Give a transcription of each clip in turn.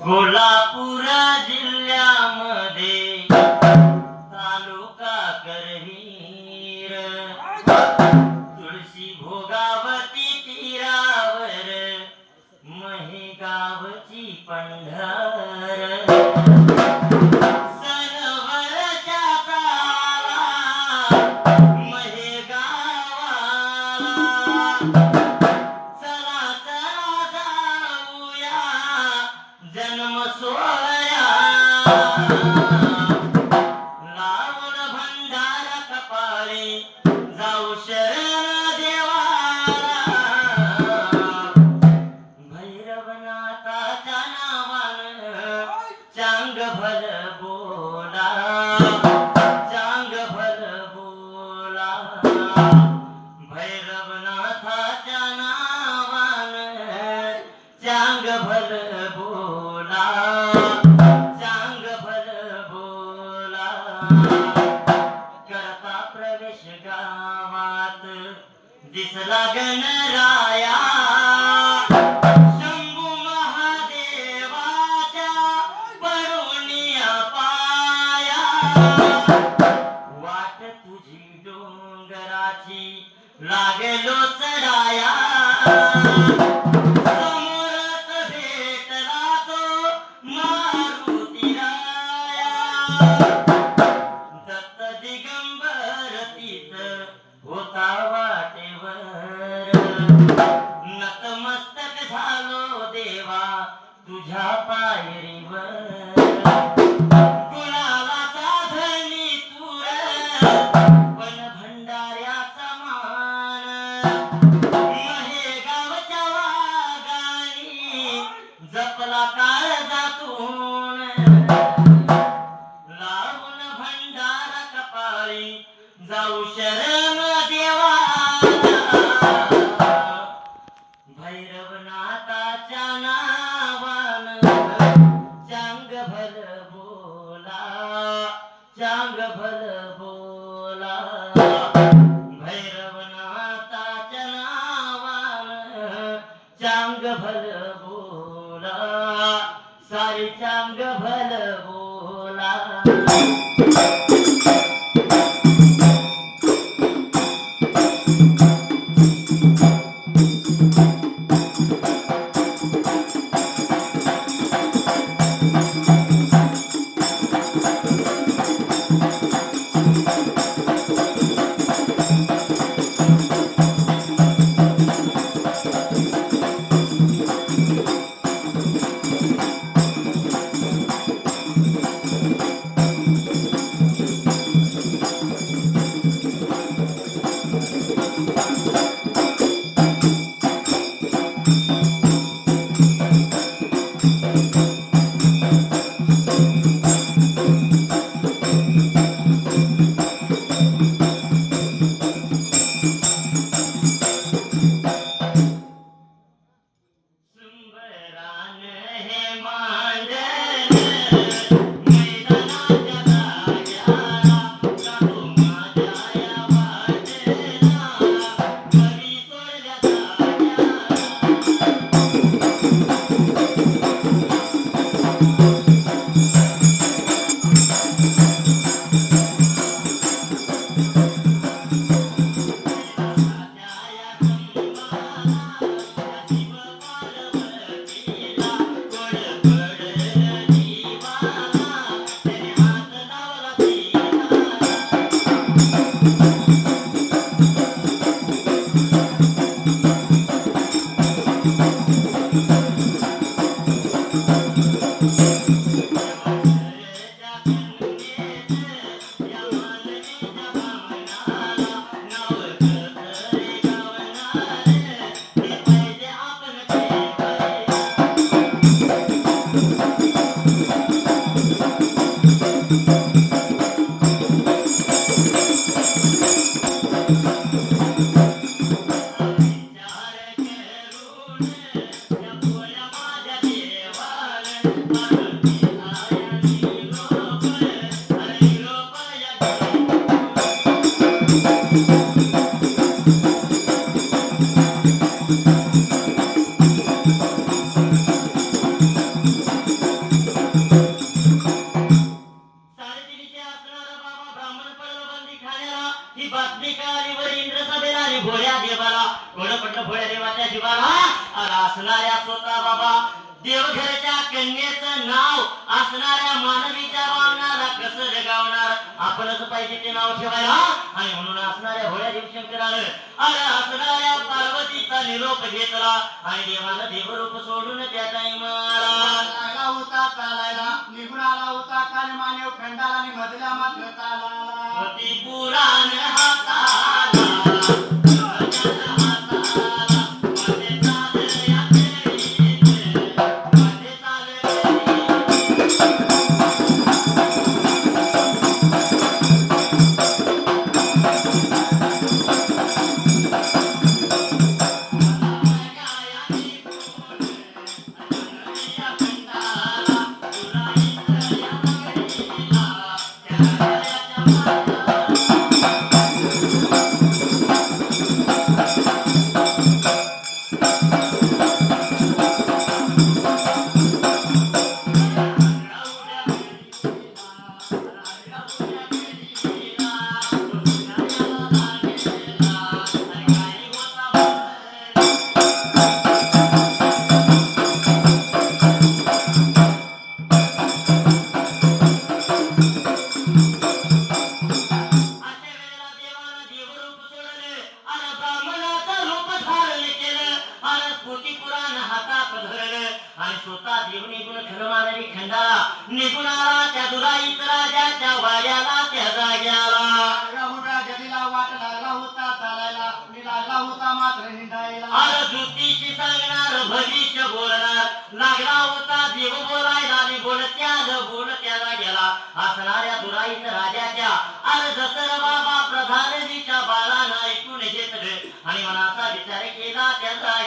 कोल्हापूर जिल्ह्यामध्ये No shalt. Bye. बोला ही बातमी कळाली वर इंद्रसभेला आणि भोळ्या देवाला. कोण पडलं भोळ्या देवाच्या जीवाला. असणाऱ्या स्वतः बाबा. देवघरच्या कन्येचं नाव असणाऱ्या मानवीच्या भावनाला कसं जगावणार? आपणच पाहिजे ते नाव ठेवायला. आणि म्हणून असणाऱ्या भोळ्या देवशंकरानं अरे असणाऱ्या पार्वतीचा निरोप घेतला. आणि देवानं देवरूप सोडून त्या टाइमाला लागला होता चालायला. निघून आला होता काल मानव खंडाला आणि मधल्या मात्र चालाला पुराण हाताला असणाऱ्या दुराईत राजाच्या अरे जसर बाबा प्रधानजीच्या बाळानं ऐकून घेतलं आणि मनाचा विचार केला त्याचा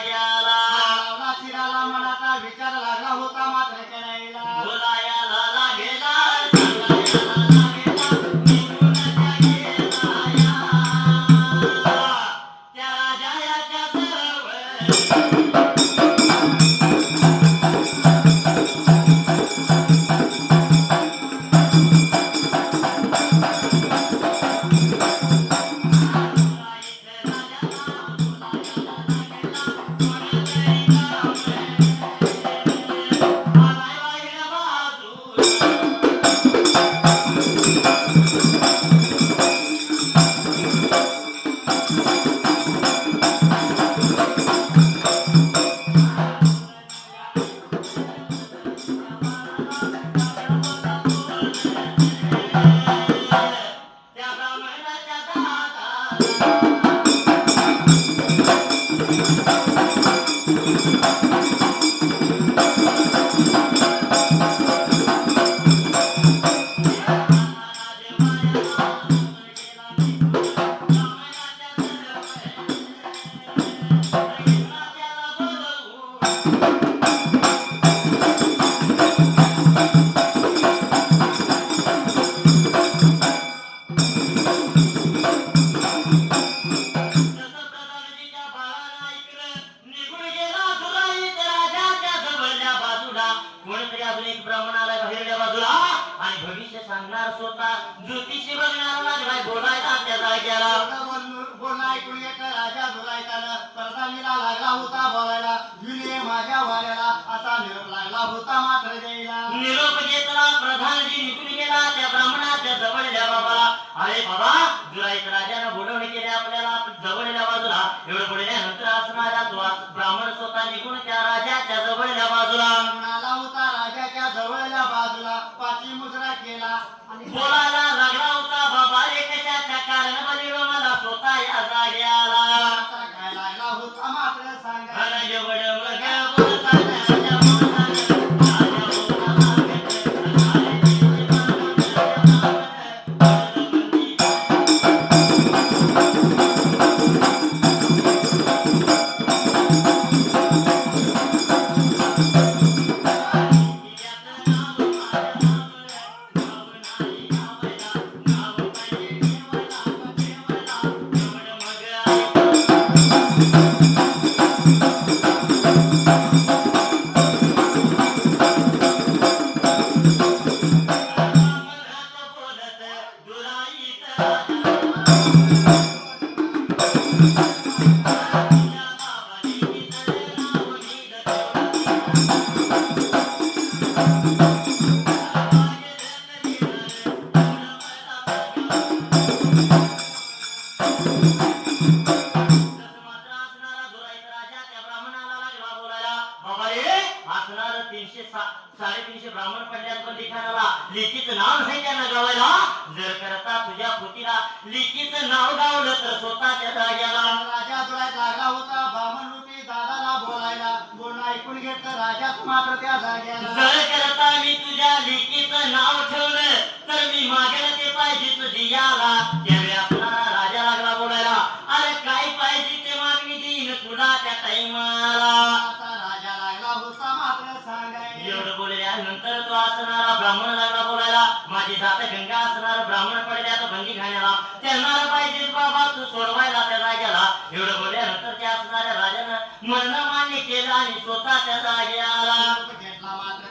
होता मात्र द्यायला निरोप घेतला प्रधानजी निघून गेला त्या ब्राह्मणाच्या जवळच्या बाबाला. अरे बाबा राजानं बोलवणे केले आपल्याला जवळच्या बाजूला. एवढं बोलल्यानंतर असणारा ब्राह्मण स्वतः निघून त्या राजाच्या जवळच्या बाजूला. म्हणाला होता राजाच्या जवळल्या बाजूला. पाठी मुजरा केला. आणि बोलायला जात गंगा असणार ब्राह्मण पडल्या तर भंगी खाण्याला त्यांना पाहिजे बाबा तू सोडवायला त्या राजाला एवढं बोलल्यानंतर त्या असणाऱ्या राजानं म्हणणं मान्य केलं आणि स्वतः त्या जाग्याला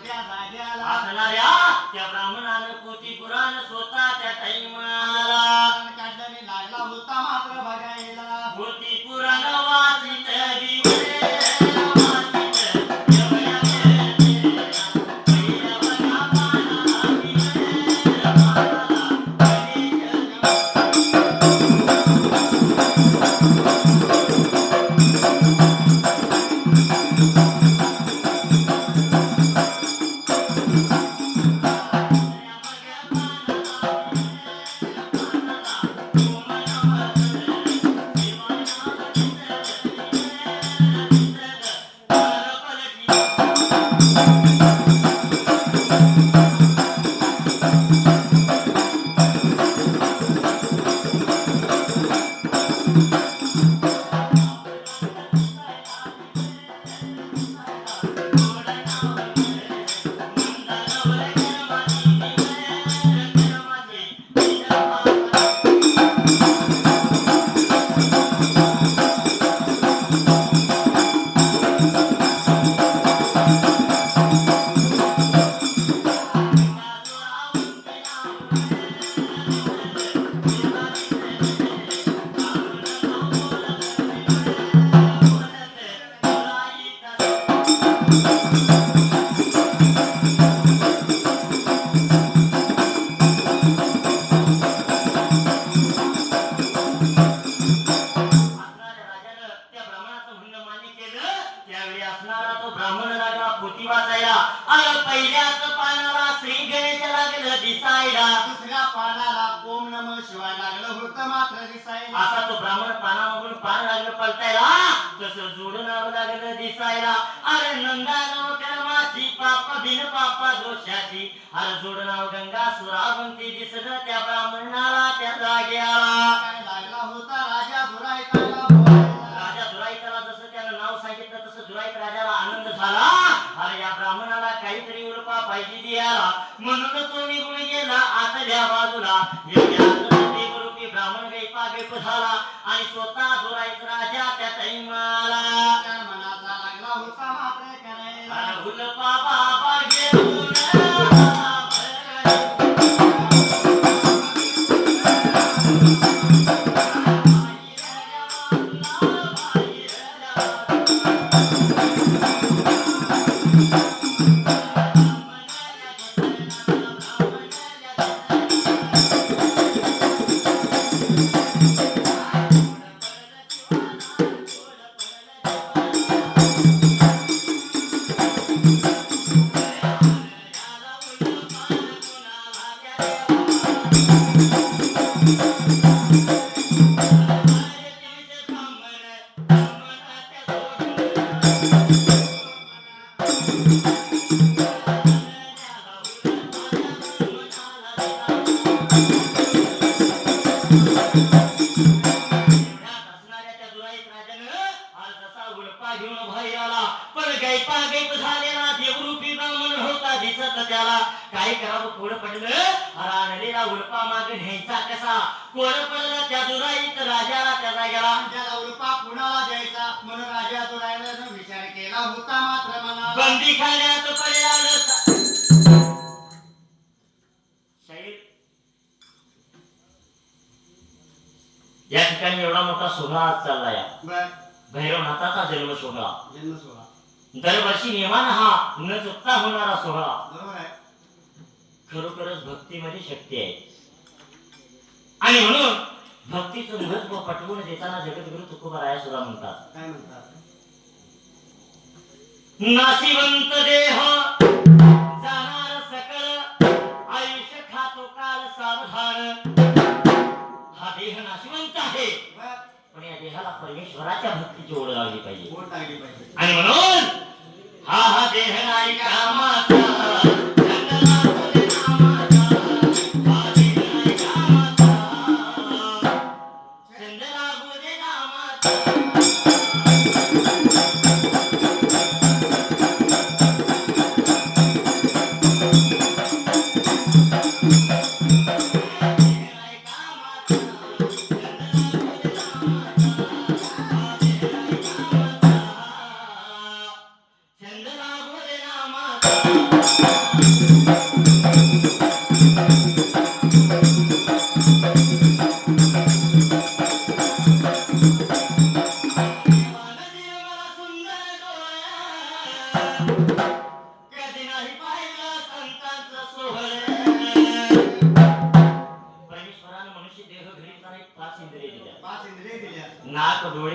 त्या असणाऱ्या त्या ब्राह्मणानं पोती पुराण स्वतः त्या टाइमाला लागला होता मात्र बघायला. सुराईत राजाला आनंद झाला. अरे या ब्राह्मणाला काहीतरी उडपा पाहिजे द्यायला. म्हणून तो निघून गेला आतल्या बाजूला. ब्राह्मण गैपा गैप झाला आणि स्वतः दुराईत राजा त्या टाइमाला त्याला काय करावं कोड पडलं. राणलेला उडपा मागे न्यायचा कसा? कोड पडलं त्या दुराईत? राजाला त्या जाग्याला त्याला उलपा कुणाला द्यायचा? म्हणून राजा दुराईनं विचार केला होता मात्र मनाला बंदी खाण्यात पडला या ठिकाणी एवढा मोठा सोहळा आज चालला या भैरवनाथाचा जन्म सोहळा. जन्म सोहळा. दरवर्षी नेमान हा न चुकता होणारा सोहळा. खरोखरच भक्तीमध्ये शक्ती आहे. आणि म्हणून भक्तीचं महत्त्व पटवून देताना जगद्गुरु तुकोबाराया सुद्धा म्हणतात. काय म्हणतात? नाशिवंत देह परमेश्वराच्या भक्तीची ओढ लावली पाहिजे. आणि म्हणून हा हा देह नायिका माता.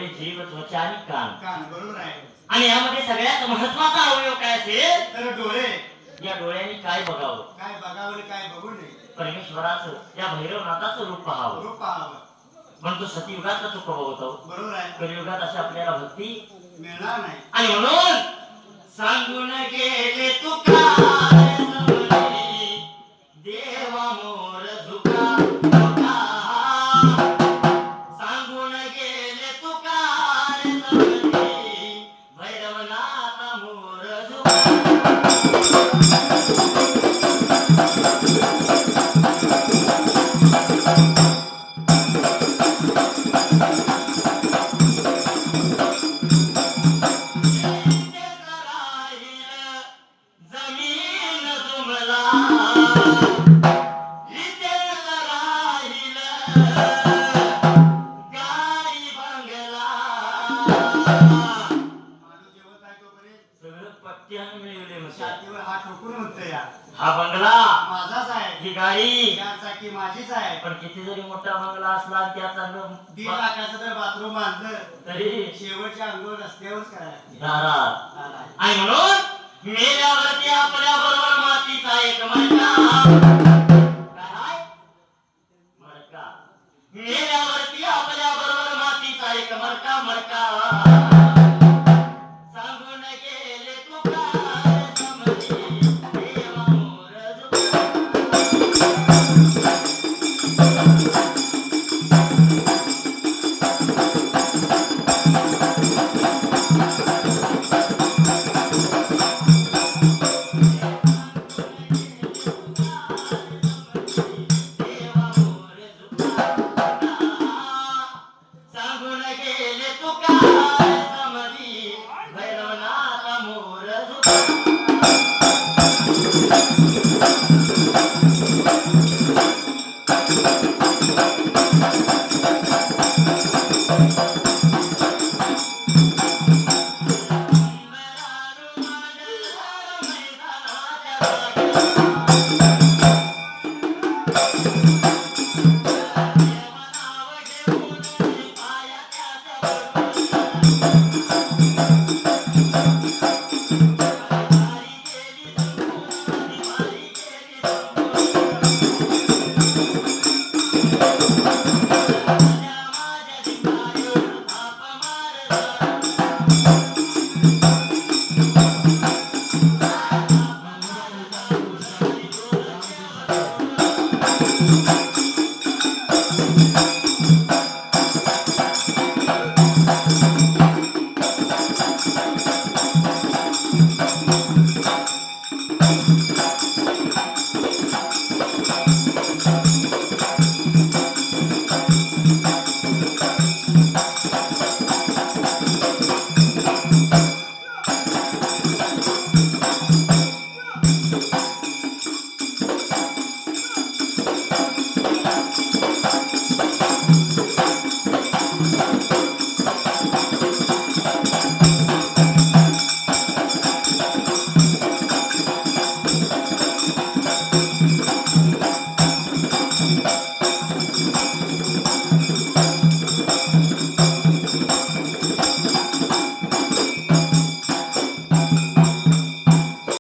डोळे जीभ त्वचा आणि कान. कान बरोबर आहे. आणि यामध्ये सगळ्यात महत्त्वाचा अवयव काय असेल? तर डोळे. या डोळ्यांनी काय बघावं? काय बघावं आणि काय बघू नये. परमेश्वराचं या भैरवनाथाचं रूप पाहावं. रूप पाहावं. म्हणून तो सतयुगात तो बघतो बरोबर आहे. कलियुगात अशी आपल्याला भक्ती मिळणार नाही. आणि म्हणून सांगून गेले तुकार समरी, नाराज. आणि आपल्या बरोबर मातीचा एक मडका मेल्यावरती आपल्या बरोबर मातीचा एक मडका मडका